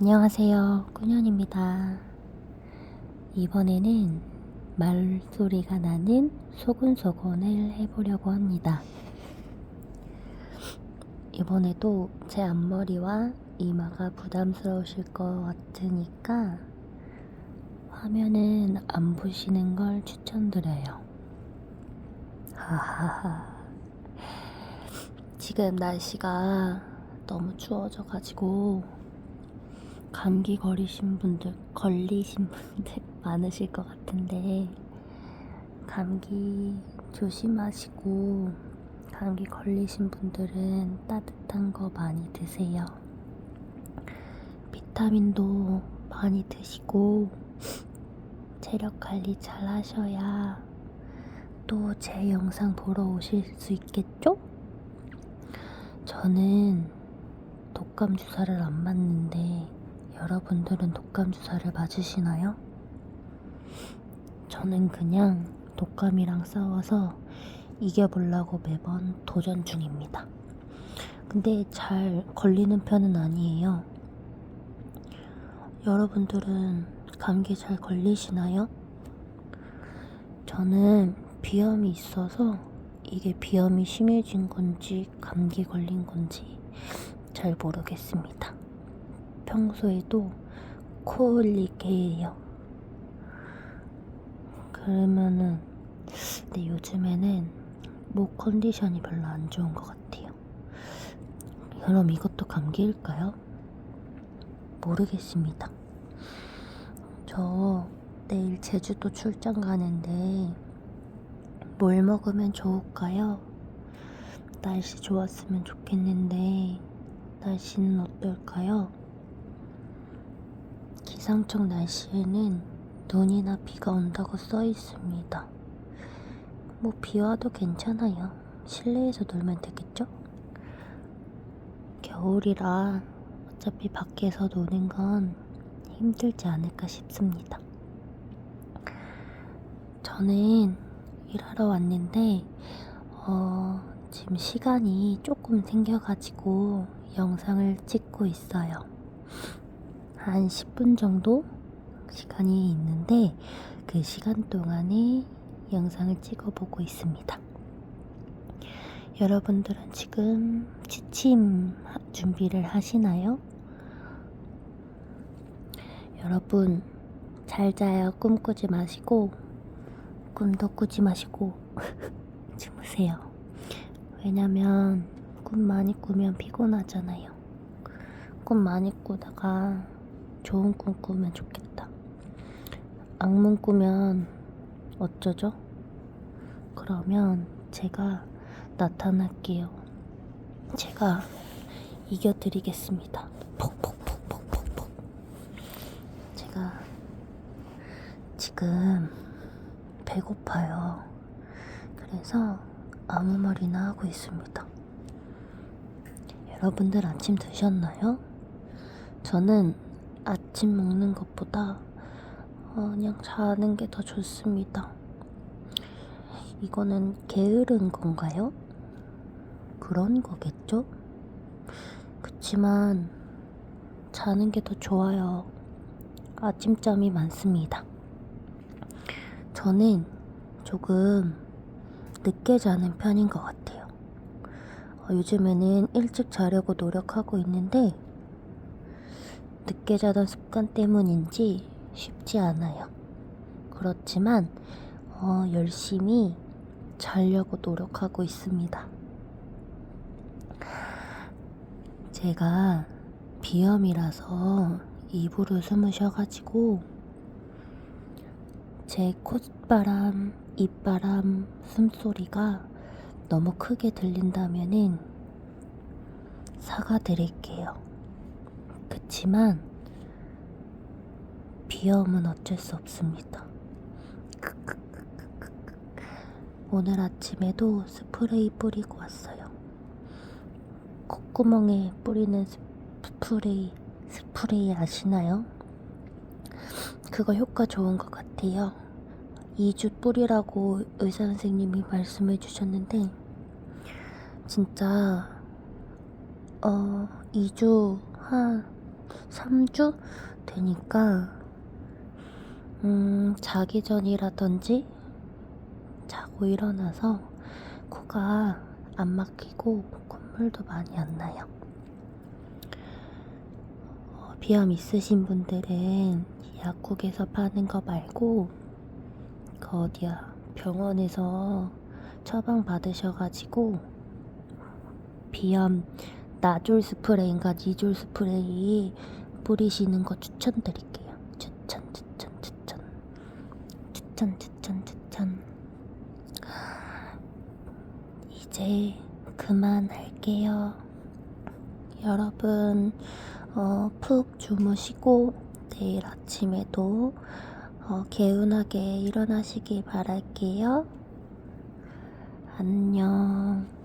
안녕하세요. 꾸년입니다. 이번에는 말소리가 나는 소곤소곤을 해보려고 합니다. 이번에도 제 앞머리와 이마가 부담스러우실 것 같으니까 화면은 안 보시는 걸 추천드려요. 하하하. 지금 날씨가 너무 추워져가지고 감기 걸리신 분들, 걸리신 분들 많으실 것 같은데, 감기 조심하시고, 감기 걸리신 분들은 따뜻한 거 많이 드세요. 비타민도 많이 드시고, 체력 관리 잘 하셔야 또 제 영상 보러 오실 수 있겠죠? 저는 독감 주사를 안 맞는데, 여러분들은 독감 주사를 맞으시나요? 저는 그냥 독감이랑 싸워서 이겨보려고 매번 도전 중입니다. 근데 잘 걸리는 편은 아니에요. 여러분들은 감기 잘 걸리시나요? 저는 비염이 있어서 이게 비염이 심해진 건지 감기 걸린 건지 잘 모르겠습니다. 평소에도 코 흘리게 해요. 그러면은 근데 요즘에는 목 컨디션이 별로 안 좋은 것 같아요. 그럼 이것도 감기일까요? 모르겠습니다. 저 내일 제주도 출장 가는데 뭘 먹으면 좋을까요? 날씨 좋았으면 좋겠는데 날씨는 어떨까요? 기상청 날씨에는 눈이나 비가 온다고 써 있습니다. 뭐 비 와도 괜찮아요. 실내에서 놀면 되겠죠? 겨울이라 어차피 밖에서 노는 건 힘들지 않을까 싶습니다. 저는 일하러 왔는데, 어, 지금 시간이 조금 생겨가지고 영상을 찍고 있어요. 한 10분 정도 시간이 있는데, 그 시간 동안에 영상을 찍어보고 있습니다. 여러분들은 지금 취침 하- 준비를 하시나요? 여러분, 잘 자요. 꿈 꾸지 마시고, 꿈도 꾸지 마시고, 주무세요. 왜냐면, 꿈 많이 꾸면 피곤하잖아요. 꿈 많이 꾸다가 좋은 꿈 꾸면 좋겠다. 악몽 꾸면 어쩌죠? 그러면 제가 나타날게요. 제가 이겨드리겠습니다. 폭폭폭폭폭폭. 제가 지금 배고파요. 그래서 아무 말이나 하고 있습니다. 여러분들 아침 드셨나요? 저는 아침 먹는 것보다 어, 그냥 자는 게 더 좋습니다. 이거는 게으른 건가요? 그런 거겠죠? 그치만 자는 게 더 좋아요. 아침잠이 많습니다. 저는 조금 늦게 자는 편인 것 같아요. 어, 요즘에는 일찍 자려고 노력하고 있는데 늦게 자던 습관 때문인지 쉽지 않아요. 그렇지만 어, 열심히 자려고 노력하고 있습니다. 제가 비염이라서 입으로 숨을 쉬어가지고 제 콧바람, 입바람, 숨소리가 너무 크게 들린다면은 사과드릴게요. 그치만 비염은 어쩔 수 없습니다. 오늘 아침에도 스프레이 뿌리고 왔어요. 콧구멍에 뿌리는 스프레이, 스프레이 아시나요? 그거 효과 좋은 것 같아요. 2주 뿌리라고 의사 선생님이 말씀해 주셨는데, 진짜, 어, 2주 한 3주 되니까 음, 자기 전이라든지 자고 일어나서 코가 안 막히고 콧물도 많이 안 나요. 어, 비염 있으신 분들은 약국에서 파는 거 말고 그 어디야 병원에서 처방 받으셔가지고 비염 나졸 스프레이인가 니졸 스프레이 뿌리시는 거 추천드릴게요. 추천 추천 추천 추천 추천 추천 이제 그만할게요. 여러분 어, 푹 주무시고 내일 아침에도 어, 개운하게 일어나시길 바랄게요. 안녕.